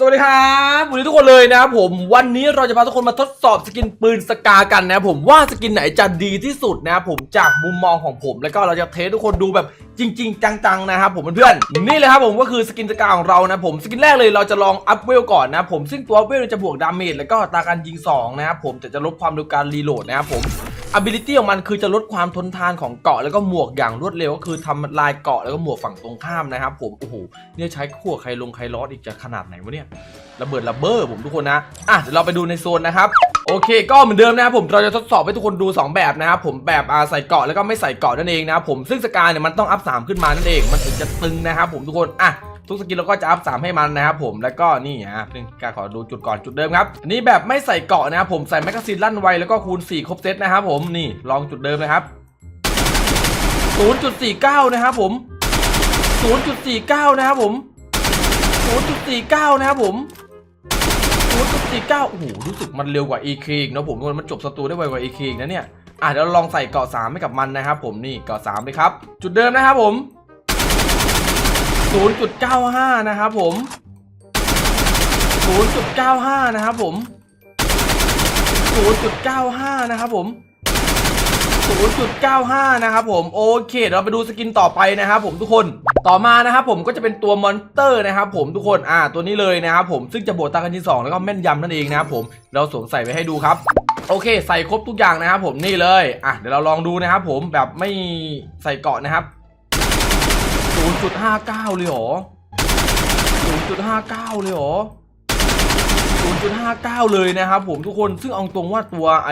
สวัสดีครับวันนี้ทุกคนเลยนะครับผมวันนี้เราจะพาทุกคนมาทดสอบสกินปืนสกากันนะครับผมว่าสกินไหนจะดีที่สุดนะครับผมจากมุมมองของผม แล้วก็เราจะเทสทุกคนดูแบบจริง ๆ จังๆนะครับผมเพื่อนๆนี่เลยครับผมก็คือสกินสกาของเรานะผมสกินแรกเลยเราจะลองอัพเวลก่อนนะผมซึ่งตัวอัพเวลจะบวกดาเมจแล้วก็ตาการยิงสองนะครับผมแต่จะลดความเร็วการรีโหลดนะครับผม ability ของมันคือจะลดความทนทานของเกาะแล้วก็หมวกอย่างรวดเร็วก็คือทำลายเกาะแล้วก็หมวกฝั่งตรงข้ามนะครับผมโอ้โหเนี่ยใช้ขั้วใครลงใครลอสอีกจะขนาดไหนวะเนี่ยระเบิดระเบ้อผมทุกคนนะอะเดี๋ยวเราไปดูในโซนนะครับโอเค ก็เหมือนเดิมนะครับผมเราจะทดสอบให้ทุกคนดู 2 แบบนะครับผมแบบอาใส่เกาะแล้วก็ไม่ใส่เกาะนั่นเองนะครับผมซึ่งสกาเนี่ยมันต้องอัพ3ขึ้นมานั่นเองมันถึงจะตึงนะครับผมทุกคนอะ ทุกสกินเราก็จะอัพ3ให้มันนะครับผมแล้วก็นี่อะนึงการขอดูจุดก่อนจุดเดิมครับอันนี้แบบไม่ใส่เกาะนะครับผมใส่แมกกาซีนลั่นไวแล้วก็คูณ 4 ครบเซตนะครับผมนี่ลองจุดเดิมนะครับ 0.49 นะครับผม 0.49 นะครับผม 0.49 นะครับผม0.49 โอ้โห รู้สึกมันเร็วกว่า AK อีกนะผมทุกคนมันจบศัตรูได้ไวกว่า AK อีกนะเนี่ยอะเดี๋ยวลองใส่เกาะ3ให้กับมันนะครับผมนี่เกาะ3เลยครับ จุดเดิมนะครับผม 0.95 นะครับผม 0.95 นะครับผม 0.95 นะครับผม0.95 นะครับผมโอเคเราไปดูสกินต่อไปนะครับผมทุกคนต่อมานะครับผมก็จะเป็นตัวมอนสเตอร์นะครับผมทุกคนอ่าตัวนี้เลยนะครับผมซึ่งจะบวกตากันที่2แล้วก็แม่นยำนั่นเองนะครับผมเราสวมใส่ไว้ให้ดูครับ โอเค ใส่ครบทุกอย่างนะครับผมนี่เลยอะเดี๋ยวเราลองดูนะครับผมแบบไม่ใส่เกาะนะครับ 0.59 เลยเหรอ 0.59 เลยเหรอ 0.59 เลยนะครับผมทุกคน ซึ่งเอาตรงว่าตัวไอ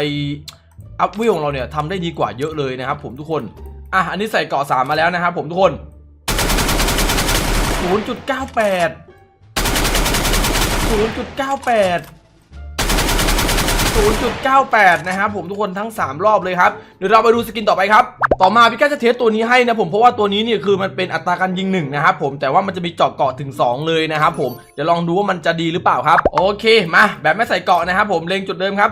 อัพวิวของเราเนี่ยทำได้ดีกว่าเยอะเลยนะครับผมทุกคน อะ อันนี้ใส่เกาะสามมาแล้วนะครับผมทุกคน 0.98 0.98 0.98 นะครับผมทุกคนทั้ง 3 รอบเลยครับ เดี๋ยวเราไปดูสกินต่อไปครับ ต่อมาพี่ก้าจะเทสตัวนี้ให้นะผม เพราะว่าตัวนี้เนี่ยคือมันเป็นอัตราการยิงหนึ่งนะครับผม แต่ว่ามันจะมีเจาะเกาะถึง 2 เลยนะครับผม เดี๋ยวลองดูว่ามันจะดีหรือเปล่าครับ โอเค มา แบบไม่ใส่เกาะนะครับผม เล็งจุดเดิมครับ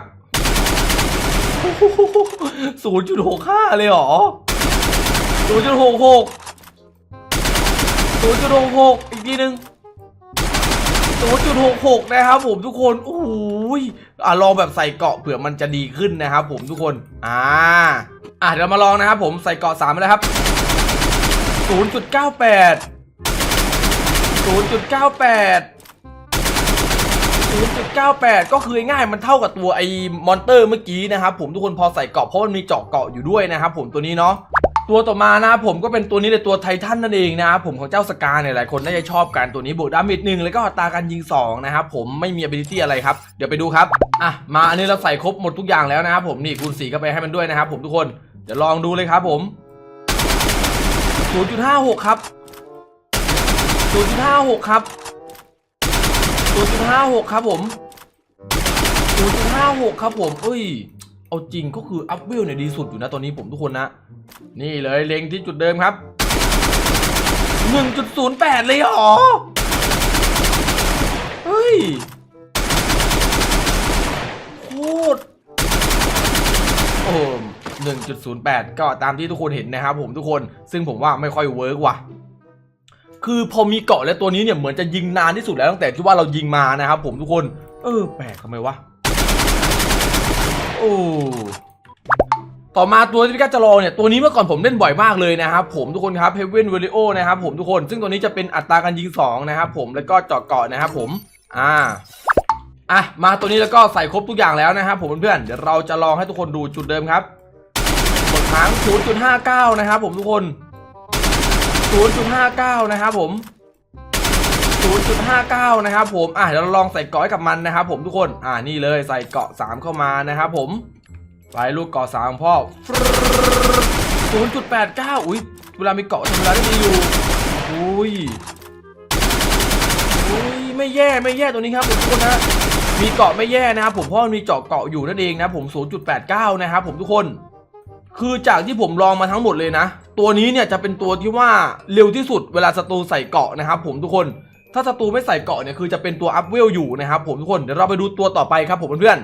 ศูนย์จุดหกห้าเลยหรอศูนย์จุดหกหกศูนย์จุดหกหกอีกทีหนึ่ง ศูนย์จุดหกหกนะครับผมทุกคนโอ้ยอะลองแบบใส่เกาะเผื่อมันจะดีขึ้นนะครับผมทุกคน อ่า อะเดี๋ยวมาลองนะครับผมใส่เกาะสามไปแล้วครับศูนย์จุดเก้าแปดศูนย์จุดเก้าแปด0.98 ก็คือง่ายมันเท่ากับตัวไอ้มอนเตอร์เมื่อกี้นะครับผมทุกคนพอใส่เกาะเพราะมันมีเจาะเกาะอยู่ด้วยนะครับผมตัวนี้เนาะ ตัวต่อมานะผมก็เป็นตัวนี้เลยตัวไททันนั่นเองนะครับผมของเจ้าสกาเนี่ยหลายคนน่าจะชอบกันตัวนี้บวกดาเมจหนึ่งแล้วก็อัตาการยิง2นะครับผมไม่มี ability อะไรครับ เดี๋ยวไปดูครับอะมาอันนี้เราใส่ครบหมดทุกอย่างแล้วนะครับผมนี่คูณ4เข้าไปให้มันด้วยนะครับผมทุกคนเดี๋ยวลองดูเลยครับผม0.56 ครับ 0.56 ครับ 0.56 ครับผม 0.56 ครับผมเอ้ย เอาจริงก็คืออัพเวลเนี่ยดีสุดอยู่นะตอนนี้ผมทุกคนนะ นี่เลยเล็งที่จุดเดิมครับ 1.08 เลยเหรอ เฮ้ยโคตรโอ้1.08 ก็ตามที่ทุกคนเห็นนะครับผมทุกคนซึ่งผมว่าไม่ค่อยเวิร์กว่ะคือพอมีเกาะและตัวนี้เนี่ยเหมือนจะยิงนานที่สุดแล้วตั้งแต่ที่ว่าเรายิงมานะครับผมทุกคน เออแปลกทำไมวะ อ้ต่อมาตัวที่พี่ก้าจะลองเนี่ยตัวนี้เมื่อก่อนผมเล่นบ่อยมากเลยนะครับผมทุกคนครับ Heaven v a l i o นะครับผมทุกคนซึ่งตัวนี้จะเป็นอัตราการยิง2นะครับผมแล้วก็เจาะเกาะนะครับผมอ่าอะมาตัวนี้แล้วก็ใส่ครบทุกอย่างแล้วนะครับผมเพื่อนเดี๋ยวเราจะลองให้ทุกคนดูจุดเดิมครับกดค้าง0.59 นะครับผมทุกคน 0.59 นะครับผม 0.59 นะครับผม อะเดี๋ยวเราลองใส่เกาะให้กับมันนะครับผมทุกคน อ่านี่เลยใส่เกาะ 3 เข้ามานะครับผมไปลูกเกาะ3ของพ่อ 0.89 อุ้ยเวลามีเกาะทำเวลาได้ดีอยู่ อุ้ย อุ้ยไม่แย่ไม่แย่ตัวนี้ครับผมทุกคนนะมีเกาะไม่แย่นะครับผมเพราะมันมีเจาะเกาะอยู่นั่นเองนะผม 0.89 นะครับผมทุกคน คือจากที่ผมลองมาทั้งหมดเลยนะ ตัวนี้เนี่ยจะเป็นตัวที่ว่าเร็วที่สุดเวลาศัตรูใส่เกาะนะครับผมทุกคน ถ้าศัตรูไม่ใส่เกาะเนี่ยคือจะเป็นตัวอัพเวลอยู่นะครับผมทุกคนเดี๋ยวเราไปดูตัวต่อไปครับผมเพื่อน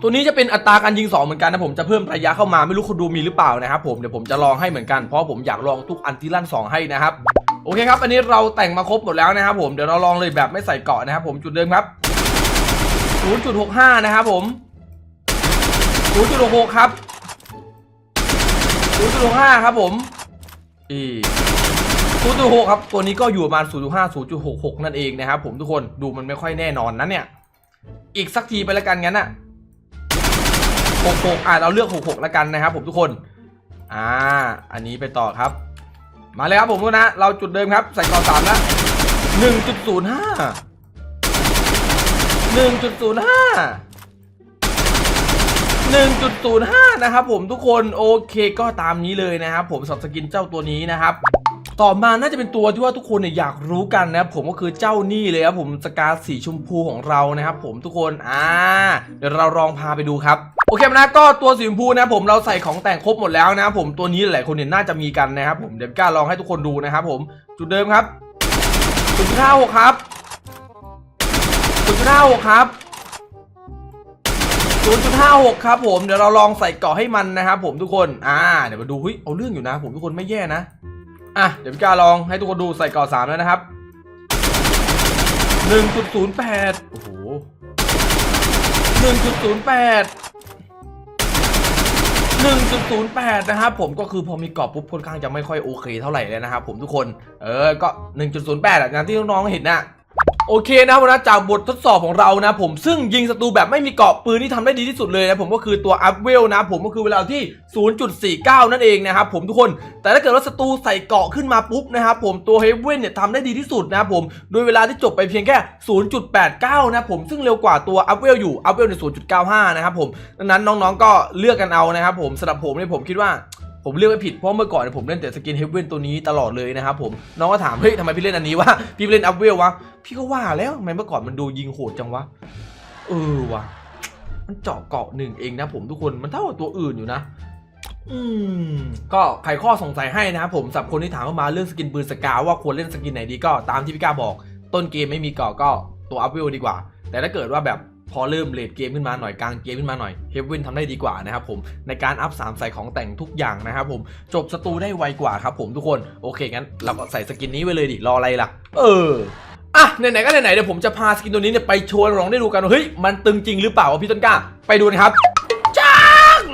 ตัวนี้จะเป็นอัตราการยิง2เหมือนกันนะผมจะเพิ่มระยะเข้ามาไม่รู้คนดูมีหรือเปล่านะครับผมเดี๋ยวผมจะลองให้เหมือนกันเพราะผมอยากลองทุกอันที่ลั่น2ให้นะครับโอเคครับอันนี้เราแต่งมาครบหมดแล้วนะครับผมเดี๋ยวเราลองเลยแบบไม่ใส่เกาะนะครับผมจุดเดิมครับ0.65นะครับผม0.66ครับ0.65ครับผมอี 0.6 ครับ ตัวนี้ก็อยู่ประมาณ 0.5 0.66 นั่นเองนะครับผมทุกคนดูมันไม่ค่อยแน่นอนนะเนี่ย อีกสักทีไปแล้วกันงั้นอะ66อะเราเลือก 66แล้วกันนะครับผมทุกคน อ่า อันนี้ไปต่อครับ มาเลยครับผมทุกนะ เราจุดเดิมครับ ใส่กอสามแล้ว1.05 1.05 1.05นย์ห้าหนึ่งจุดศูนย์ห้านะครับผมทุกคนโอเคก็ตามนี้เลยนะครับผมสับสกินเจ้าตัวนี้นะครับ ต่อมาน่าจะเป็นตัวที่ว่าทุกคนเนี่ยอยากรู้กันนะครับผมก็คือเจ้านี่เลยครับผมสกาสีชมพูของเรานะครับผมทุกคนอ่าเดี๋ยวเราลองพาไปดูครับโอเคนะก็ตัวสีชมพูนะครับผมเราใส่ของแต่งครบหมดแล้วนะครับผมตัวนี้หลายคนเนี่ยน่าจะมีกันนะครับผมเดี๋ยวกล้าลองให้ทุกคนดูนะครับผมจุดเดิมครับจุดห้าหกครับจุดห้าหกครับ0.56 ครับผมเดี๋ยวเราลองใส่เกาะให้มันนะครับผมทุกคน อ่า เดี๋ยวมาดูเฮ้ยเอาเรื่องอยู่นะ ผมทุกคนไม่แย่นะ อะ เดี๋ยวพี่กาลองให้ทุกคนดูใส่กอสามแล้วนะครับ1.08โอ้โห1.08 1.08นะครับผมก็คือพอมีกรอบปุ๊บค่อนข้างจะไม่ค่อยโอเคเท่าไหร่เลยนะครับผมทุกคน เออ ก็1.08อะอย่างที่น้องๆเห็นน่ะ โอเคนะครับวันนะจากบททดสอบของเรานะผมซึ่งยิงศัตรูแบบไม่มีเกราะปืนที่ทำได้ดีที่สุดเลยนะผมก็คือตัวอัพเวลนะผมก็คือเวลาที่ 0.49 นั่นเองนะครับผมทุกคนแต่ถ้าเกิดว่าศัตรูใส่เกราะขึ้นมาปุ๊บนะครับผมตัวเฮเว่นเนี่ยทำได้ดีที่สุดนะครับผมโดยเวลาที่จบไปเพียงแค่ 0.89 นะผมซึ่งเร็วกว่าตัวอัพเวลอยู่อัพเวลใน0.95 นะครับผมดังนั้นน้องๆก็เลือกกันเอานะครับผมสำหรับผมเนี่ยผมคิดว่า ผมเลือกไม่ผิดเพราะเมื่อก่อนผมเล่นแต่สกินเฮเว่นตัวนี้ตลอดเลยนะครับผมน้องก็ถามเฮ้ยทำไมพี่เล่นอันนี้วะพี่เล่นอัพเวลวะพี่ก็ว่าแล้วทำไมเมื่อก่อนมันดูยิงโหดจังวะเออวะมันเจาะเกาะหนึ่งเองนะผมทุกคนมันเท่ากับตัวอื่นอยู่นะ อืม ก็ไขข้อสงสัยให้นะครับผมสำหรับคนที่ถามเข้ามาเรื่องสกินปืนสกาว่าควรเล่นสกินไหนดีก็ตามที่พี่ก้าบอก ต้นเกมไม่มีเกาะก็ตัวอัพเวลดีกว่า แต่ถ้าเกิดว่าแบบ พอเริ่มเลดเกมขึ้นมาหน่อยกลางเกมขึ้นมาหน่อยเฮฟวินทำได้ดีกว่านะครับผมในการอัพ3ใส่ของแต่งทุกอย่างนะครับผมจบสตูได้ไวกว่าครับผมทุกคนโอเคงั้นเราก็ใส่สกินนี้ไว้เลยดิรออะไรล่ะ เอออะไหนๆก็ไหนๆเดี๋ยวผมจะพาสกินตัวนี้เนี่ยไปโชว์ให้น้องได้ดูกันว่าเฮ้ยมันตึงจริงหรือเปล่าวะพี่ต้นกล้าไปดูนะครับจ้า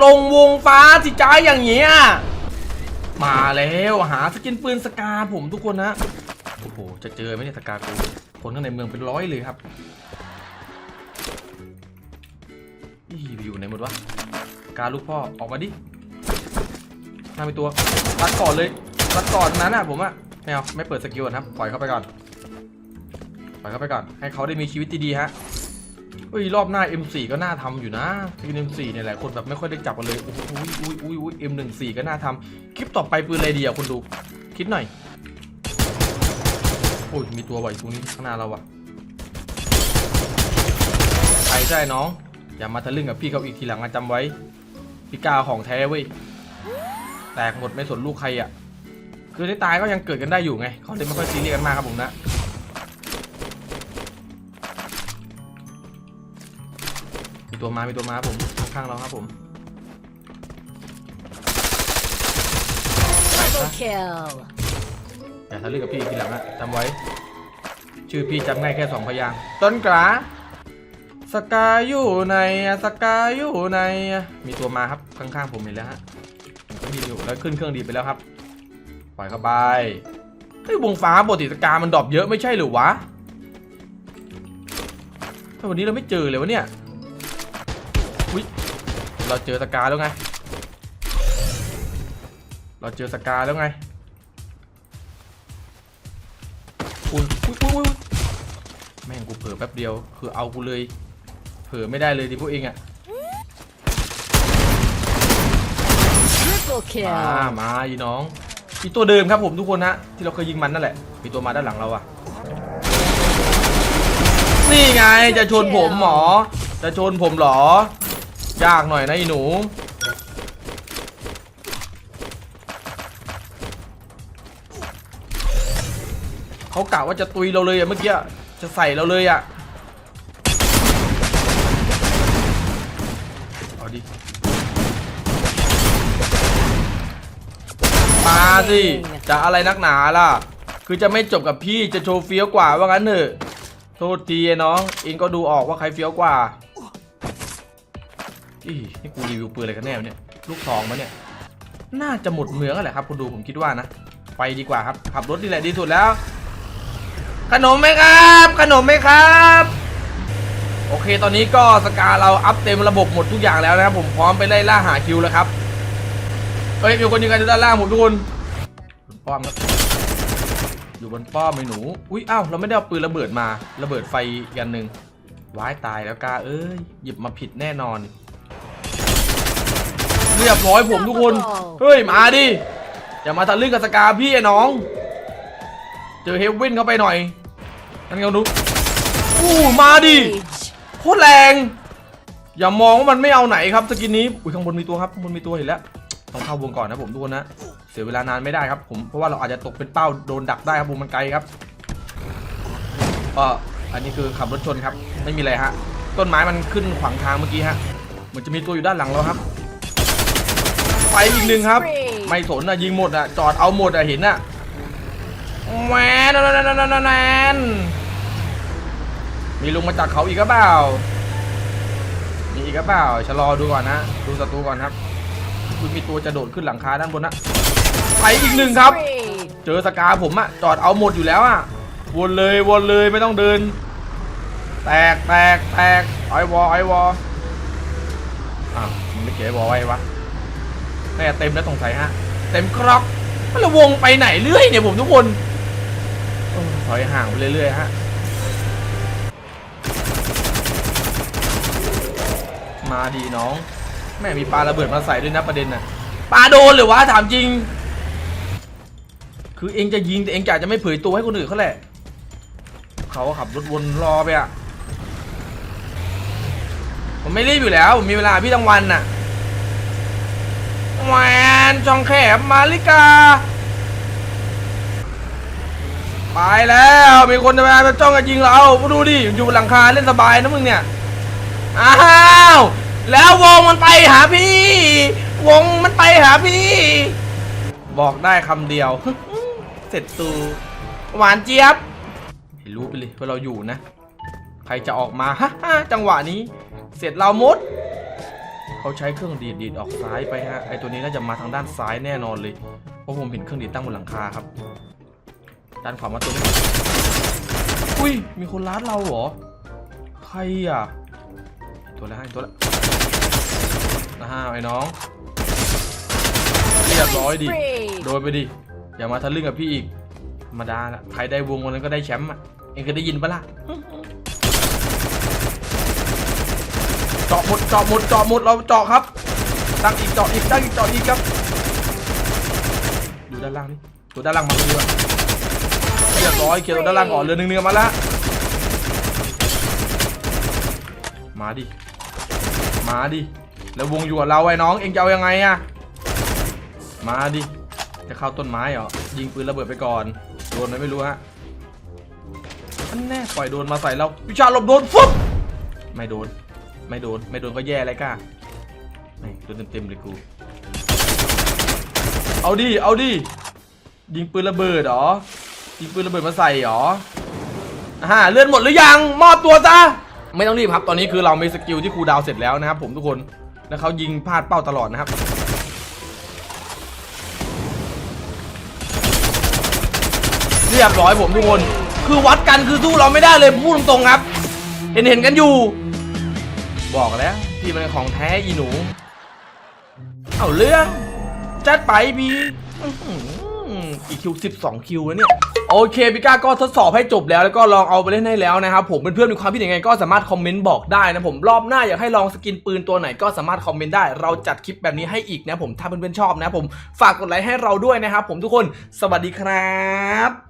ลงวงฟ้าสิจ้าอย่างเงี้ยมาแล้วหาสกินปืนสกาผมทุกคนนะโอ้โหจะเจอไหมเนี่ยสกากูคนข้างในเมืองเป็นร้อยเลยครับ การลูกพ่อออกมาดิน้ามีตัวรัดก่อนเลยรัดก่อนนั้นอะผมอะไม่เอาไม่เปิดสกิลก่อนครับปล่อยเข้าไปก่อนปล่อยเข้าไปก่อน ให้เขาได้มีชีวิตที่ดีฮะเฮ้ยรอบหน้า M4 ก็น่าทำอยู่นะสกิน M4 เนี่ยหลายคนแบบไม่ค่อยได้จับกันเลยอุ้ยอุ้ยอุ้ยอุ้ย M14 ก็น่าทำคลิปต่อไปปืนอะไรดีอะคุณดู คิดหน่อยโอ้ยมีตัวบ่อยตรงนี้ข้างหน้าเราอะใช่ใช่น้อง อย่ามาทะลึ่งกับพี่เขาอีกทีหลังนะจำไว้ พี่กาของแท้เว้ยแตกหมดไม่สนลูกใครอะ คือได้ตายก็ยังเกิดกันได้อยู่ไง เขาเลยไม่ค่อยซีเรียสกันมากครับผมนะมีตัวมามีตัวมาครับผมข้างๆเราครับผม Double kill. อย่าทะลึ่งกับพี่อีกทีหลังนะจำไว้ ชื่อพี่จำง่ายแค่สองพยางค์ต้นกระ สกายอยู่ในสกายอยู่ในมีตัวมาครับข้างๆผมเห็นแล้วฮะผมก็มีอยู่แล้วขึ้นเครื่องดีไปแล้วครับปล่อยเข้าไปเฮ้ยวงฟ้าปกติสกามันดรอปเยอะไม่ใช่หรือวะแต่วันนี้เราไม่เจอเลยวะเนี่ยอุ้ยเราเจอสกาแล้วไง เราเจอสกาแล้วไงอุ้ยอุ้ยอุ้ยอุ้ยแม่งกูเผลอแป๊บเดียว คือเอากูเลย เผลอไม่ได้เลยดิพวกเองอะ Triple มา kill. มาอีน้องอีตัวเดิมครับผมทุกคนฮะที่เราเคยยิงมันนั่นแหละ มีตัวมาด้านหลังเราอะนี่ไงจะชนผมหมอ จะชนผมเหรอ ยากหน่อยนะอีหนู เขากะว่าจะตุยเราเลยอะเมื่อกี้อะจะใส่เราเลยอะเอาดิ มา สิ จะอะไรนักหนาล่ะ คือจะไม่จบกับพี่จะโชว์เฟี้ยวกว่าว่างั้นเถอะ โทษทีน้องเองก็ดูออกว่าใครเฟี้ยวกว่าอีนี่กูรีวิวปืนอะไรกันแน่วเนี่ย ลูกซองมะเนี่ย น่าจะหมดเมืองแล้วแหละครับคุณดูผมคิดว่านะ ไปดีกว่าครับ ขับรถนี่แหละดีสุดแล้ว ขนมไหมครับ ขนมไหมครับโอเค ตอนนี้ก็สกาเราอัพเต็มระบบหมดทุกอย่างแล้วนะครับผมพร้อมไปไล่ล่าหาคิวแล้วครับ เฮ้ยมีคนยิงกันอยู่ด้านล่างผมทุกคน บนป้อมครับอยู่บนป้อมไอ้หนู อุ้ยอ้าวเราไม่ได้เอาปืนระเบิดมา ระเบิดไฟกันหนึ่งว้ายตายแล้วกาเอ้ยหยิบมาผิดแน่นอน เรียบร้อยผมทุกคน เฮ้ยมาดิอย่ามาทะลึ่งกับสกาพี่ไอ้น้อง เจอเฮฟวินเข้าไปหน่อยนั่นเขาดูอู้มาดิโคตรแรง อย่ามองว่ามันไม่เอาไหนครับสกินนี้อุ้ยข้างบนมีตัวครับข้างบนมีตัวเห็นแล้ว ต้องเข้าวงก่อนนะผมทุกคนนะ เสียเวลานานไม่ได้ครับผมเพราะว่าเราอาจจะตกเป็นเป้าโดนดักได้ครับวงมันไกลครับก็อันนี้คือขับรถชนครับ ไม่มีอะไรฮะ ต้นไม้มันขึ้นขวางทางเมื่อกี้ฮะเหมือนจะมีตัวอยู่ด้านหลังเราครับ ไปอีกหนึ่งครับ ไม่สนอะยิงหมดอะจอดเอาหมดอะเห็นอะแหวนนแหวนแหวนแหวนมีลุงมาจากเขาอีกก็เปล่ามีอีกก็เปล่าชะลอดูก่อนนะดูศัตรูก่อนครับ อุ๊ยมีตัวจะโดดขึ้นหลังคาด้านบนนะไปอีกหนึ่งครับ เจอสกาผมอะจอดเอาหมดอยู่แล้วอะวนเลยวนเลยไม่ต้องเดิน แตกแตกแตกไอวอไอวออ้าวมึงไม่เก็บอวอไว้วะแน่เต็มแล้วสงสัยฮะ เต็มครอกมันละวงไปไหนเรื่อยเนี่ยผมทุกคนถอยห่างไปเรื่อยๆฮะมาดีน้อง แม่มีปลาระเบิดมาใส่ด้วยนะประเด็นน่ะปลาโดนหรือวะถามจริง คือเองจะยิงแต่เองกะจะไม่เผยตัวให้คนอื่นเขาแหละ เขาก็ขับรถวนรอไปอะ ผมไม่รีบอยู่แล้วผมมีเวลาพี่ทั้งวันน่ะแหวนจองแคบมาลิกา ไปแล้ว มีคนจะมาจ้องจะยิงเราดูดิอยู่บนหลังคาเล่นสบายนะมึงเนี่ย อ้าว แล้ววงมันไปหาพี่ วงมันไปหาพี่ บอกได้คำเดียว เสร็จตู หวานเจี๊ยบให้รู้ไปเลยว่าเราอยู่นะ ใครจะออกมาฮ่าจังหวะนี้ เสร็จเรามด เขาใช้เครื่องดีดดีดออกซ้ายไปฮะ ไอตัวนี้น่าจะมาทางด้านซ้ายแน่นอนเลย เพราะผมเห็นเครื่องดีดตั้งบนหลังคาครับ ด้านขวามาตัวนี้ อุ้ย มีคนล้าดเราเหรอ ใครอะ ตัวละตัวละ นะฮะไอ้น้องเรียบร้อยดิ Spree. โดนไปดิ อย่ามาทะลึ่งกับพี่อีกธรรมดาละใครได้วงวันนั้นก็ได้แชมป์อะ เองเคยได้ยินปะล่ะเจาะหมดเจาะหมดเจาะหมดเราเจาะครับ ตั้งอีกเจาะอีกตั้งอีกเจาะอีกครับ ดูด้านล่างนี่ตัวด้านล่างมาดีกว่าเรียบร้อยเคลียร์ตัวด้านล่างก่อนเรือหนึ่งเนื้อมาละ มาดิ มาดิ แล้ววงอยู่กับเราไอ้น้อง เองจะเอายังไงอะมาดิ จะเข้าต้นไม้เหรอ ยิงปืนระเบิดไปก่อน โดนไหมไม่รู้ฮะอันแน่ปล่อยโดนมาใส่เราวิชาลบโดนฟุ๊บไม่โดน ไม่โดน ไม่โดนก็แย่อะไรก้าไม่โดนเต็มๆเลยกู เอาดิ เอาดิ ยิงปืนระเบิดเหรอ ยิงปืนระเบิดมาใส่เหรออ่าเลื่อนหมดหรือยัง มอบตัวซะไม่ต้องรีบครับ ตอนนี้คือเรามีสกิลที่ครูดาวเสร็จแล้วนะครับผมทุกคน แล้วเขายิงพลาดเป้าตลอดนะครับ เรียบร้อยผมทุกคน คือวัดกันคือสู้เราไม่ได้เลยพูดตรงๆครับ เห็นเห็นๆกันอยู่ บอกแล้วพี่มันของแท้อีหนู เอาเรื่อง จัดไปพี่ กคิว 12 คิวแล้วเนี่ย โอเคพี่ก้าก็ทดสอบให้จบแล้วแล้วก็ลองเอาไปเล่นให้แล้วนะครับผมเพื่อนๆมีความคิดยังไงก็สามารถคอมเมนต์บอกได้นะผมรอบหน้าอยากให้ลองสกินปืนตัวไหนก็สามารถคอมเมนต์ได้ เราจัดคลิปแบบนี้ให้อีกนะผมถ้าเพื่อนๆชอบนะผมฝากกดไลค์ให้เราด้วยนะครับผมทุกคนสวัสดีครับ